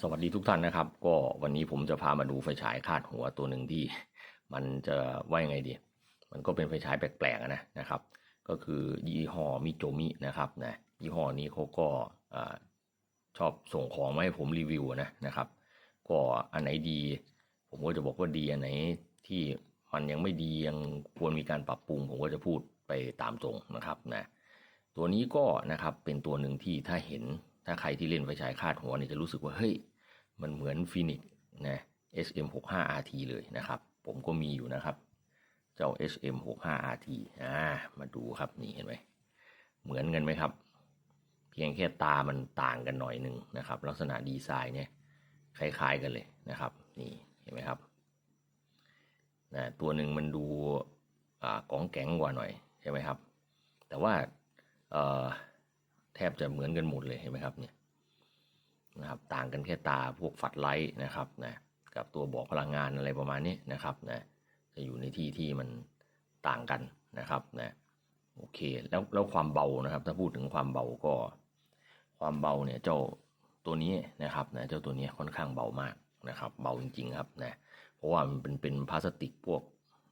สวัสดีทุกท่านนะครับ ก็วันนี้ผมจะพามาดูไฟฉายคาดหัวตัวหนึ่งที่ มันจะว่ายังไงดี มันก็เป็นไฟฉายแปลกๆนะนะครับ ก็คือยี่ห้อมิโจมินะครับนะยี่ห้อนี้เขาก็อชอบส่งของมาให้ผมรีวิวนะนะครับ ก็อันไหนดี ผมก็จะบอกว่าดีอันไหนที่มันยังไม่ดียังควรมีการปรับปรุง ผมก็จะพูดไปตามตรงนะครับนะตัวนี้ก็นะครับเป็นตัวหนึ่งที่ถ้าเห็น ถ้าใครที่เล่นไฟฉายคาดหัวเนี่ยจะรู้สึกว่าเฮ้ยมันเหมือนฟินิกนะ SM65RT เลยนะครับ ผมก็มีอยู่นะครับ เจ้า SM65RT อ่ามาดูครับนี่เห็นไหมเหมือนกันไหมครับ เพียงแค่ตามันต่างกันหน่อยหนึ่งนะครับ ลักษณะดีไซน์เนี่ยคล้ายๆกันเลยนะครับนี่เห็นไหมครับนะตัวหนึ่งมันดูอ่ากองแกงกว่าหน่อยใช่ไหมครับ แต่ว่าเอ่อ แทบจะเหมือนกันหมดเลยเห็นไหมครับเนี่ยนะครับต่างกันแค่ตาพวกฝัดไลท์นะครับนะกับตัวบอกพลังงานอะไรประมาณนี้นะครับนะจะอยู่ในที่ที่มันต่างกันนะครับนะโอเคแล้วแล้วความเบานะครับ ถ้าพูดถึงความเบาก็ ความเบาเนี่ยเจ้าตัวนี้นะครับนะเจ้าตัวนี้ค่อนข้างเบามากนะครับเบาจริงๆครับนะเพราะว่ามันเป็นเป็นพลาสติกพวก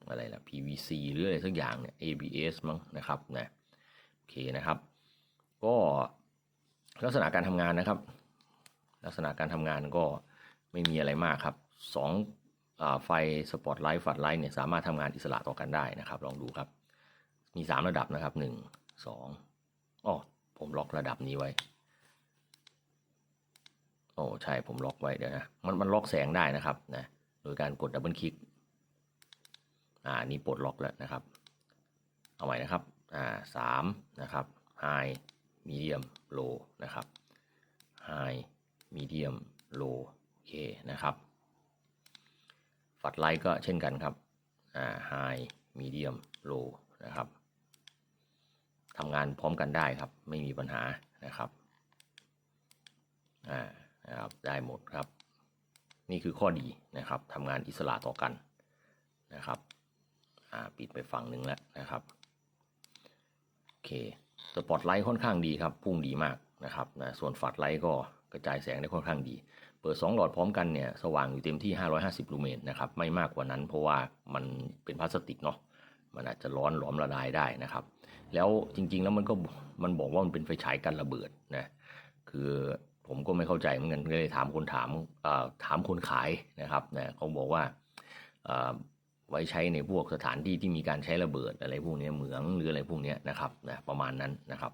อะไรล่ะ PVC หรืออะไรสักอย่างเนี่ย ABS มั้งนะครับนะโอเคนะครับ ก็ลักษณะการทำงานนะครับ ลักษณะการทำงานก็ไม่มีอะไรมากครับสองอไฟสปอตไลท์ฝัดไลท์เนี่ยสามารถทำงานอิสระต่อกันได้นะครับ ลองดูครับ มีสามระดับนะครับหนึ่งสองอ๋อผมล็อกระดับนี้ไว้ โอ้ใช่ผมล็อกไว้เดี๋ยวนะมันมันล็อกแสงได้นะครับนะโดยการกดดับเบิลคลิกอ่านี่ปลดล็อกแล้วนะครับ เอาใหม่นะครับอ่าสามนะครับไฮ มีเดียมโลนะครับไฮมีเดียมโลโอเคนะครับ ฝัดไลท์ก็เช่นกันครับอ่าไฮมีเดียมโลนะครับทำงานพร้อมกันได้ครับ ไม่มีปัญหานะครับอ่านะครับได้หมดครับ นี่คือข้อดีนะครับทำงานอิสระต่อกันนะครับอ่าปิดไปฝั่งหนึ่งแล้วนะครับโอเค สปอตไลท์ค่อนข้างดีครับ พุ่งดีมากนะครับนะส่วนฝัดไลท์ก็กระจายแสงได้ค่อนข้างดี เปิด 2 หลอดพร้อมกันเนี่ยสว่างอยู่เต็มที่ 550 ลูเมนนะครับไม่มากกว่านั้นเพราะว่ามันเป็นพลาสติกเนาะมันอาจจะร้อนหลอมละลายได้นะครับ แล้วจริงๆแล้วมันก็มันบอกว่ามันเป็นไฟฉายกันระเบิดนะคือผมก็ไม่เข้าใจเหมือนกันก็เลยถามคนถามถามคนขายนะครับนะเขาบอกว่า ไว้ใช้ในพวกสถานที่ที่มีการใช้ระเบิดอะไรพวกนี้เหมืองหรืออะไรพวกนี้นะครับนะประมาณนั้นนะครับ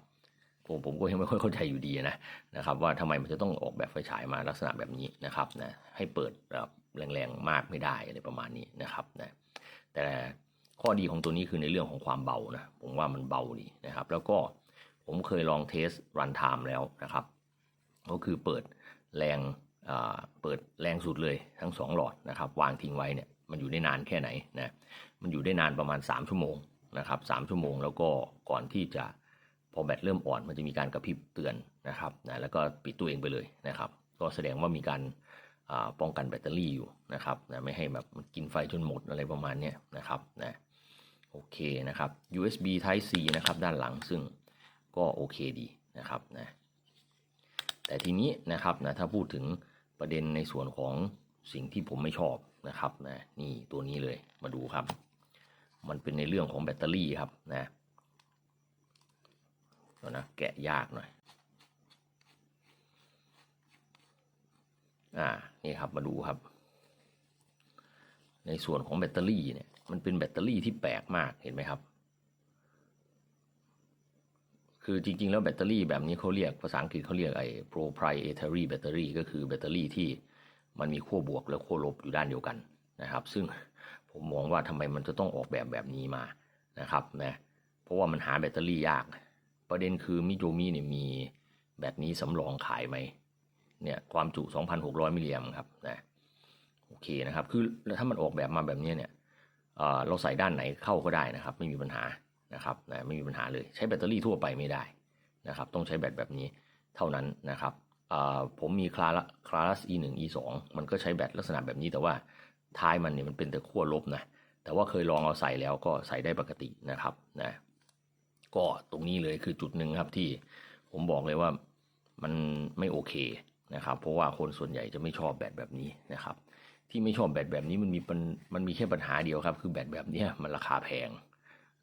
ผมผมก็ยังไม่ค่อยเข้าใจอยู่ดีนะนะครับว่าทำไมมันจะต้องออกแบบไฟฉายมาลักษณะแบบนี้นะครับนะให้เปิดแบบแรงๆมากไม่ได้อะไรประมาณนี้นะครับนะแต่ข้อดีของตัวนี้คือในเรื่องของความเบานะผมว่ามันเบาดีนะครับ แล้วก็ผมเคยลองเทสรันไทม์แล้วนะครับ ก็คือเปิดแรงเปิดแรงสุดเลยทั้งสองหลอดนะครับ วางทิ้งไว้เนี่ย มันอยู่ได้นานแค่ไหนนะมันอยู่ได้นานประมาณ 3 ชั่วโมงนะครับสชั่วโมงแล้วก็ก่อนที่จะพอแบตเริ่มอ่อนมันจะมีการกระพริบเตือนนะครับนะแล้วก็ปิดตัวเองไปเลยนะครับ ก็แสดงว่ามีการป้องกันแบตเตอรี่อยู่นะครับนะไม่ให้แบบมันกินไฟจนหมดอะไรประมาณนี้นะครับนะโอเคนะครับ USB Type C นะครับด้านหลังซึ่งก็โอเคดีนะครับนะแต่ทีนี้นะครับนะถ้าพูดถึงประเด็นในส่วนของ สิ่งที่ผมไม่ชอบนะครับนะนี่ตัวนี้เลยมาดูครับ มันเป็นในเรื่องของแบตเตอรี่ครับนะก็นะแกะยากหน่อยอ่านี่ครับมาดูครับ ในส่วนของแบตเตอรี่เนี่ยมันเป็นแบตเตอรี่ที่แปลกมากเห็นไหมครับ คือจริง ๆ แล้วแบตเตอรี่แบบนี้เขาเรียกภาษาอังกฤษเขาเรียกไอ้ proprietary battery ก็คือแบตเตอรี่ที่ มันมีขั้วบวกและขั้วลบอยู่ด้านเดียวกันนะครับ ซึ่งผมมองว่าทำไมมันจะต้องออกแบบแบบนี้มานะครับนะเพราะว่ามันหาแบตเตอรี่ยาก ประเด็นคือมิโจมิเนี่ยมีแบตนี้สำรองขายไหมเนี่ยความจุ 2,600 มิลลิแอมครับนะโอเคนะครับคือถ้ามันออกแบบมาแบบนี้เนี่ยเราใส่ด้านไหนเข้าก็ได้นะครับ ไม่มีปัญหานะครับนะไม่มีปัญหาเลยใช้แบตเตอรี่ทั่วไปไม่ได้นะครับ ต้องใช้แบตแบบนี้เท่านั้นนะครับ ผมมีคลาคลาส e 1 e 2มันก็ใช้แบตลักษณะแบบนี้แต่ว่าท้ายมันเนี่ยมันเป็นแต่ขั้วลบนะแต่ว่าเคยลองเอาใส่แล้วก็ใส่ได้ปกตินะครับนะก็ตรงนี้เลยคือจุดหนึ่งครับที่ผมบอกเลยว่ามันไม่โอเคนะครับเพราะว่าคนส่วนใหญ่จะไม่ชอบแบตแบบนี้นะครับ ที่ไม่ชอบแบตแบบนี้มันมีปัญมันมีแค่ปัญหาเดียวครับ คือแบตแบบนี้มันราคาแพง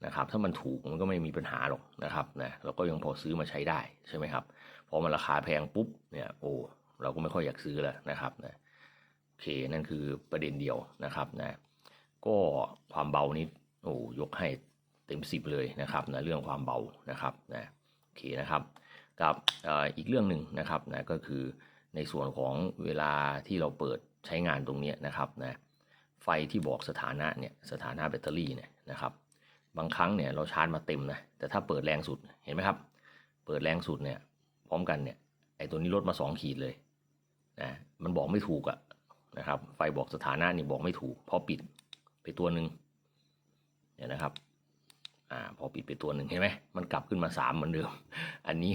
นะครับ ถ้ามันถูกมันก็ไม่มีปัญหาหรอกนะครับนะเราก็ยังพอซื้อมาใช้ได้ใช่ไหมครับ พอมันราคาแพงปุ๊บเนี่ยโอ้เราก็ไม่ค่อยอยากซื้อแล้วนะครับนะโอเคนั่นคือประเด็นเดียวนะครับนะก็ความเบานี้โอ้ยกให้เต็มสิบเลยนะครับนะเรื่องความเบานะครับนะโอเคนะครับกับอ่ออีกเรื่องหนึ่งนะครับนะก็คือในส่วนของเวลาที่เราเปิดใช้งานตรงนี้นะครับนะไฟที่บอกสถานะเนี่ยสถานะแบตเตอรี่เนี่ยนะครับบางครั้งเนี่ยเราชาร์จมาเต็มนะแต่ถ้าเปิดแรงสุดเห็นไหมครับ เปิดแรงสุดเนี่ย ร้อมกันเนี่ยไอตัวนี้ลดมาสองขีดเลยนะมันบอกไม่ถูกอะนะครับ ไฟบอกสถานะนี่บอกไม่ถูก พอปิดไปตัวหนึ่งเนี่ยนะครับอ่าพอปิดไปตัวหนึ่งเห็นไหมมันกลับขึ้นมาสามเหมือนเดิม อันนี้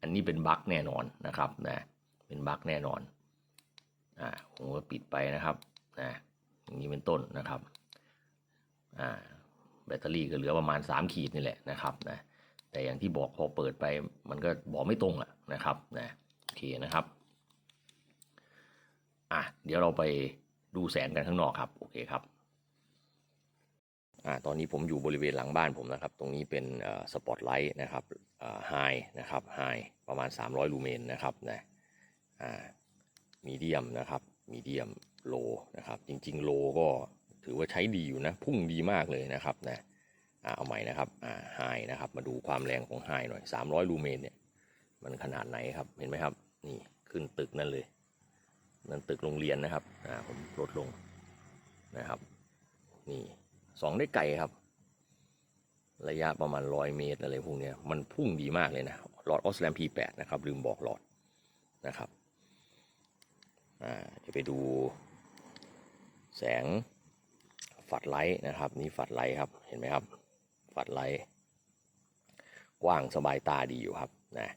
อันนี้เป็นบั๊กแน่นอนนะครับนะเป็นบั๊กแน่นอนอ่าผมก็ปิดไปนะครับนะอย่างนี้เป็นต้นนะครับอ่าแบตเตอรี่ก็เหลือประมาณ 3 ขีดนี่แหละนะครับนะ แต่อย่างที่บอกพอเปิดไปมันก็บอกไม่ตรงอะนะครับนะโอเคนะครับอะเดี๋ยวเราไปดูแสงกันข้างนอกครับโอเคครับอ่าตอนนี้ผมอยู่บริเวณหลังบ้านผมนะครับ ตรงนี้เป็นสปอตไลท์นะครับไฮนะครับไฮประมาณ 300 ลูเมนนะครับนะอ่ามีเดียมนะครับมีเดียมโลนะครับ จริงๆโลก็ถือว่าใช้ดีอยู่นะ พุ่งดีมากเลยนะครับนะ เอาใหม่นะครับอ่าไฮนะครับ มาดูความแรงของไฮหน่อย 300 ลูเมนเนี่ย มันขนาดไหนครับ เห็นไหมครับ นี่ขึ้นตึกนั่นเลย นั่นตึกโรงเรียนนะครับ อ่า ผมลดลงนะครับ นี่สองได้ไกลครับ ระยะประมาณร้อยเมตรอะไรพวกนี้มันพุ่งดีมากเลยนะหลอดออสแลม P8 นะครับ ลืมบอกหลอดนะครับ อ่าจะไปดู แสงฝัดไลท์นะครับ นี่ฝัดไลท์ครับ เห็นไหมครับ ฝัดไลท์กว้างสบายตาดีอยู่ครับนะ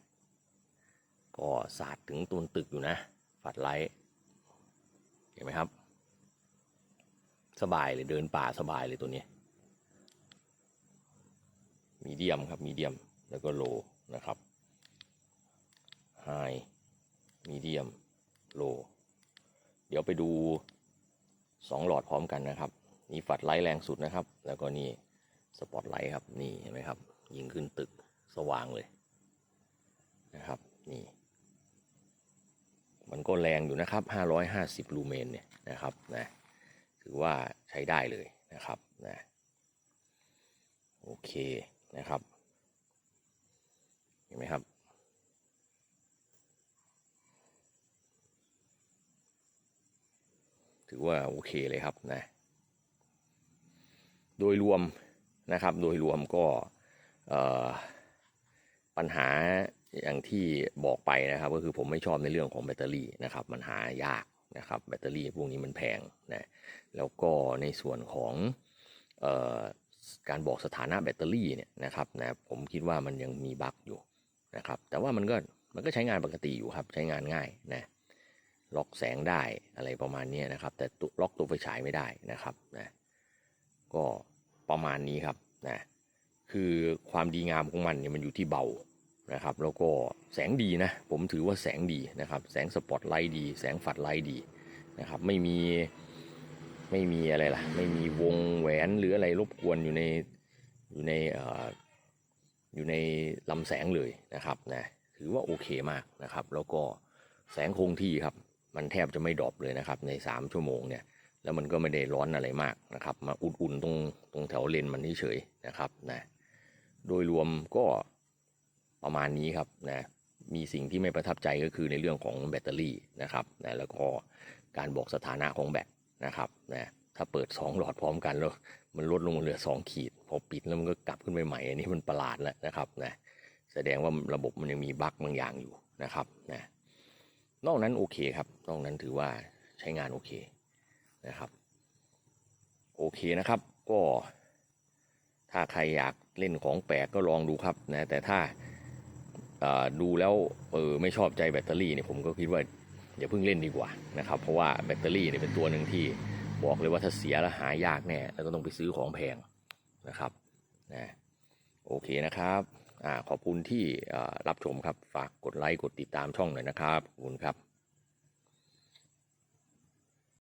ก็สาดถึงตัวตึกอยู่นะฝัดไลท์เห็นไหมครับ สบายเลยเดินป่าสบายเลยตัวนี้ มีเดียมครับมีเดียมแล้วก็โลนะครับไฮมีเดียมโลเดี๋ยวไปดูสองหลอดพร้อมกันนะครับ นี่ฝัดไลท์แรงสุดนะครับ แล้วก็นี่ สปอตไลท์ครับ นี่เห็นไหมครับ ยิงขึ้นตึกสว่างเลยนะครับ นี่ มันก็แรงอยู่นะครับ 550 ลูเมนเนี่ยนะครับนะถือว่าใช้ได้เลยนะครับนะโอเคนะครับเห็นไหมครับถือว่าโอเคเลยครับนะ โดยรวม นะครับ โดยรวมก็ปัญหาอย่างที่บอกไปนะครับ ก็คือผมไม่ชอบในเรื่องของแบตเตอรี่นะครับ มันหายากนะครับแบตเตอรี่พวกนี้มันแพงนะแล้วก็ในส่วนของออการบอกสถานะแบตเตอรี่เนี่ยนะครับนะผมคิดว่ามันยังมีบั๊กอยู่นะครับ แต่ว่ามันก็มันก็ใช้งานปกติอยู่ครับใช้งานง่ายนะล็อกแสงได้อะไรประมาณนี้นะครับ แต่ล็อกตัวไฟฉายไม่ได้นะครับนะก็ประมาณนี้ครับ นะคือความดีงามของมันเนี่ยมันอยู่ที่เบานะครับ แล้วก็แสงดีนะ ผมถือว่าแสงดีนะครับ แสงสปอตไลท์ดี แสงฝัดไลท์ดีนะครับ ไม่มีไม่มีอะไรล่ะ ไม่มีวงแหวนหรืออะไรรบกวนอยู่ในอยู่ในออยู่ในลำแสงเลยนะครับนะถือว่าโอเคมากนะครับ แล้วก็แสงคงที่ครับ มันแทบจะไม่ดรอปเลยนะครับ ใน 3 ชั่วโมงเนี่ย แล้วมันก็ไม่ได้ร้อนอะไรมากนะครับ มาอุ่นๆตรงตรงแถวเลนมันเฉยๆนะครับนะโดยรวมก็ประมาณนี้ครับนะมีสิ่งที่ไม่ประทับใจก็คือในเรื่องของแบตเตอรี่นะครับนะแล้วก็การบอกสถานะของแบตนะครับนะถ้าเปิด 2 หลอดพร้อมกันแล้วมันลดลงเหลือ 2 ขีด พอปิดแล้วมันก็กลับขึ้นไปใหม่อันนี้มันประหลาดแล้วนะครับนะแสดงว่าระบบมันยังมีบั๊กบางอย่างอยู่นะครับนะนอกนั้นโอเคครับ นอกนั้นถือว่าใช้งานโอเค นะครับ โอเคนะครับก็ถ้าใครอยากเล่นของแปลกก็ลองดูครับนะแต่ถ้าดูแล้วเออไม่ชอบใจแบตเตอรี่เนี่ยผมก็คิดว่าอย่าเพิ่งเล่นดีกว่านะครับเพราะว่าแบตเตอรี่เนี่ยเป็นตัวหนึ่งที่บอกเลยว่าถ้าเสียแล้วหายากแน่แล้วก็ต้องไปซื้อของแพงนะครับนะโอเคนะครับอขอบคุณที่รับชมครับฝากกดไลค์กดติดตามช่องหน่อยนะครับขอบคุณครับ